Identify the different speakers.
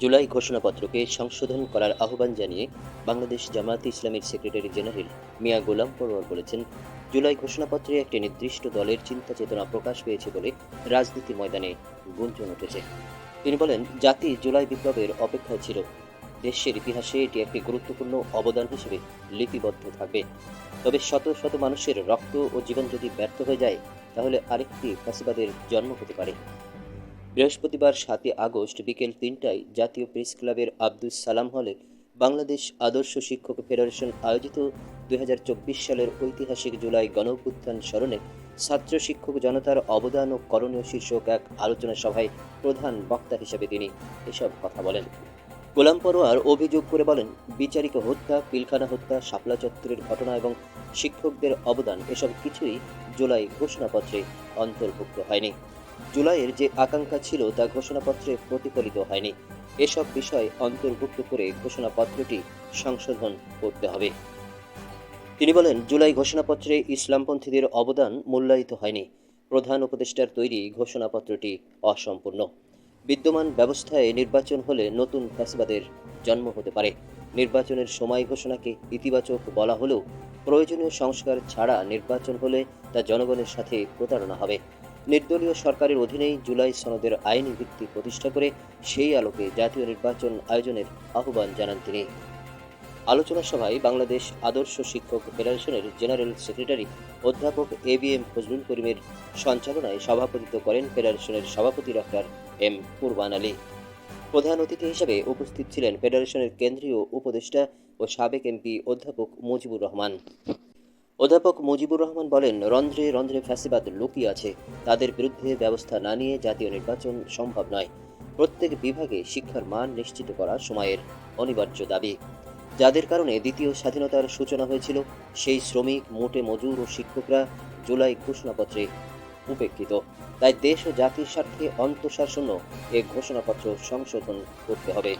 Speaker 1: জুলাই ঘোষণাপত্রকে সংশোধন করার আহ্বান জানিয়ে বাংলাদেশ জামায়াতে ইসলামীর সেক্রেটারি জেনারেল মিয়া গোলাম পরোয়ার বলেছেন, জুলাই ঘোষণাপত্রে একটি নির্দিষ্ট দলের চিন্তা চেতনা প্রকাশ পেয়েছে বলে রাজনীতি ময়দানে গুঞ্জন উঠেছে। তিনি বলেন, জাতি জুলাই বিপ্লবের অপেক্ষায় ছিল। দেশের ইতিহাসে এটি একটি গুরুত্বপূর্ণ অবদান হিসেবে লিপিবদ্ধ থাকবে। তবে শত শত মানুষের রক্ত ও জীবন যদি ব্যর্থ হয়ে যায়, তাহলে আরেকটি ফাঁসিবাদের জন্ম হতে পারে। বৃহস্পতিবার সাতই আগস্ট বিকেল তিনটায় জাতীয় প্রেস ক্লাবের আব্দুস সালাম হলে বাংলাদেশ আদর্শ শিক্ষক ফেডারেশন আয়োজিত দুই হাজার চব্বিশ সালের ঐতিহাসিক জুলাই গণঅভ্যুত্থান স্মরণে ছাত্র শিক্ষক জনতার অবদান ও করণীয় শীর্ষক এক আলোচনা সভায় প্রধান বক্তা হিসেবে তিনি এসব কথা বলেন। গোলাম পরোয়ার অভিযোগ করে বলেন, বিচারিক হত্যা, পিলখানা হত্যা, শাপলা চত্বরের ঘটনা এবং শিক্ষকদের অবদান এসব কিছুই জুলাই ঘোষণাপত্রে অন্তর্ভুক্ত হয়নি। জুলাইয়ের যে আকাঙ্ক্ষা ছিল তা ঘোষণাপত্রে প্রতিফলিত হয়নি। এসব বিষয় অন্তর্ভুক্ত করে ঘোষণাপত্রটি সংশোধন করতে হবে। তিনি বলেন, জুলাই ঘোষণাপত্রে ইসলামপন্থীদের অবদান মূল্যায়িত হয়নি। প্রধান উপদেষ্টার তৈরি ঘোষণাপত্রটি অসম্পূর্ণ। বিদ্যমান ব্যবস্থায় নির্বাচন হলে নতুন ফ্যাসবাদের জন্ম হতে পারে। নির্বাচনের সময় ঘোষণাকে ইতিবাচক বলা হলেও প্রয়োজনীয় সংস্কার ছাড়া নির্বাচন হলে তা জনগণের সাথে প্রতারণা হবে। নির্দলীয় সরকারের অধীনেই জুলাই সনদের আইনি ভিত্তি প্রতিষ্ঠা করে সেই আলোকে জাতীয় নির্বাচন আয়োজনের আহ্বান জানান তিনি। আলোচনা সভায় বাংলাদেশ আদর্শ শিক্ষক ফেডারেশনের জেনারেল সেক্রেটারি অধ্যাপক এ বি এম ফজলুল করিমের সঞ্চালনায় সভাপতিত্ব করেন ফেডারেশনের সভাপতি ডক্টর এম কুরবান আলী। প্রধান অতিথি হিসেবে উপস্থিত ছিলেন ফেডারেশনের কেন্দ্রীয় উপদেষ্টা ও সাবেক এমপি অধ্যাপক মুজিবুর রহমান। অধ্যাপক মুজিবুর রহমান বলেন, রন্ধ্রে রন্ধ্রে ফ্যাসিবাদ লুকিয়ে আছে। তাদের বিরুদ্ধে ব্যবস্থা না নিয়ে জাতীয় নির্বাচন সম্ভব নয়। প্রত্যেক বিভাগে শিক্ষার মান নিশ্চিত করা সময়ের অনিবার্য দাবি। যাদের কারণে দ্বিতীয় স্বাধীনতার সূচনা হয়েছিল, সেই শ্রমিক, মোটে মজুর ও শিক্ষকরা জুলাই ঘোষণাপত্রে উপেক্ষিত। তাই দেশ ও জাতির স্বার্থে অন্তঃসারশূন্য এ ঘোষণাপত্র সংশোধন করতে হবে।